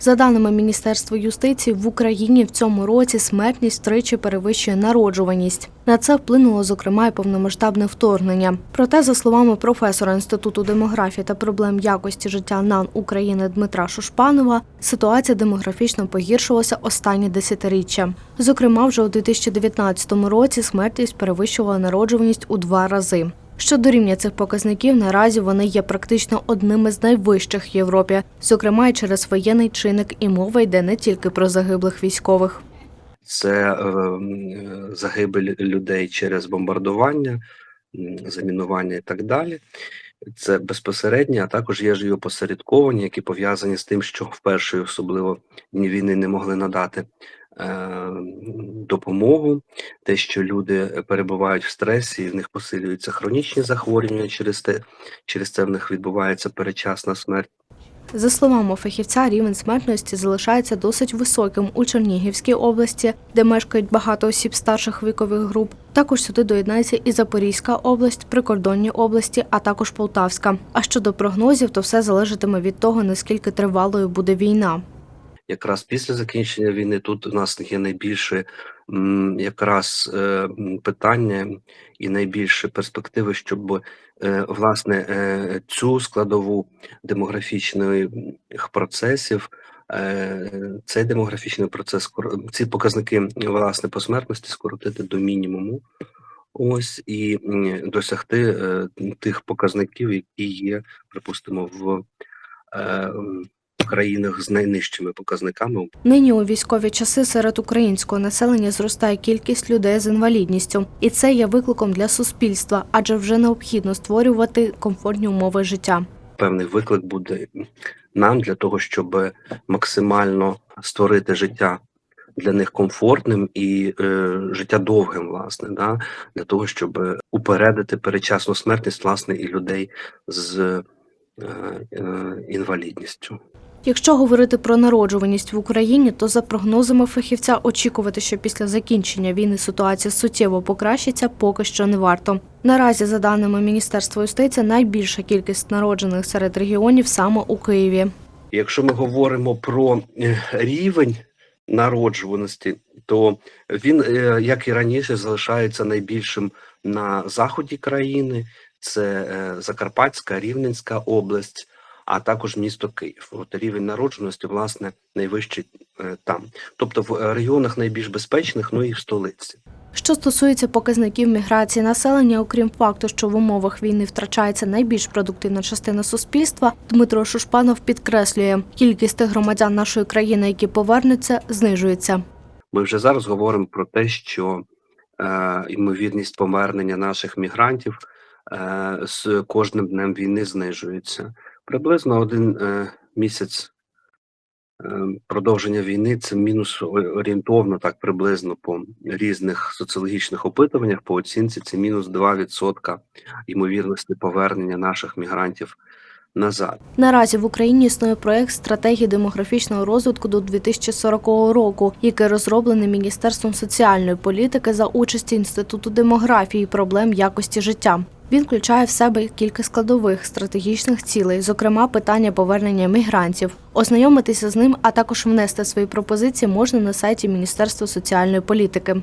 За даними Міністерства юстиції, в Україні в цьому році смертність втричі перевищує народжуваність. На це вплинуло зокрема і повномасштабне вторгнення. Проте, за словами професора інституту демографії та проблем якості життя НАН України Дмитра Шушпанова, ситуація демографічно погіршилася останні десятиріччя. Зокрема, вже у 2019 році смертність перевищувала народжуваність у два рази. Щодо рівня цих показників, наразі вони є практично одними з найвищих в Європі, зокрема й через воєнний чинник, і мова йде не тільки про загиблих військових. це е, загибель людей через бомбардування, замінування і так далі. Це безпосередньо, а також є ж і опосередковані, які пов'язані з тим, що в першої особливо дні війни не могли надати е, допомогу, те, що люди перебувають в стресі, і в них посилюються хронічні захворювання, через те, через це в них відбувається передчасна смерть. За словами фахівця, рівень смертності залишається досить високим у Чернігівській області, де мешкають багато осіб старших вікових груп. Також сюди доєднається і Запорізька область, прикордонні області, а також Полтавська. А щодо прогнозів, то все залежатиме від того, наскільки тривалою буде війна. Якраз після закінчення війни тут у нас є найбільше якраз е, питання і найбільше перспективи, щоб е, власне е, цю складову демографічних процесів. Цей демографічний процес ці показники власне по смертності скоротити до мінімуму, ось і досягти тих показників, які є, припустимо, в країнах з найнижчими показниками Нині у військові часи серед українського населення зростає кількість людей з інвалідністю, і це є викликом для суспільства, адже вже необхідно створювати комфортні умови життя. певний виклик буде нам для того, щоб максимально створити життя для них комфортним і е, життя довгим, власне, да? для того, щоб упередити передчасну смертність власне і людей з е, е, інвалідністю. Якщо говорити про народжуваність в Україні, то за прогнозами фахівця очікувати, що після закінчення війни ситуація суттєво покращиться, поки що не варто. Наразі, за даними Міністерства юстиції, найбільша кількість народжених серед регіонів саме у Києві. Якщо ми говоримо про е, рівень народжуваності, то він, е, як і раніше, залишається найбільшим на заході країни. Це е, Закарпатська, Рівненська область, а також місто Київ. От рівень народжуваності, власне, найвищий е, там. Тобто в е, регіонах найбільш безпечних, ну і в столиці. Що стосується показників міграції населення, окрім факту, що в умовах війни втрачається найбільш продуктивна частина суспільства, Дмитро Шушпанов підкреслює, кількість тих громадян нашої країни, які повернуться, знижується. Ми вже зараз говоримо про те, що е, ймовірність повернення наших мігрантів е, з кожним днем війни знижується. Приблизно один е, місяць е, продовження війни це мінус орієнтовно, так приблизно по різних соціологічних опитуваннях, по оцінці це мінус 2% ймовірності повернення наших мігрантів назад. Наразі в Україні існує проект стратегії демографічного розвитку до 2040 року, який розроблений Міністерством соціальної політики за участі Інституту демографії і проблем якості життя. Він включає в себе кілька складових стратегічних цілей, зокрема питання повернення мігрантів. Ознайомитися з ним, а також внести свої пропозиції можна на сайті Міністерства соціальної політики.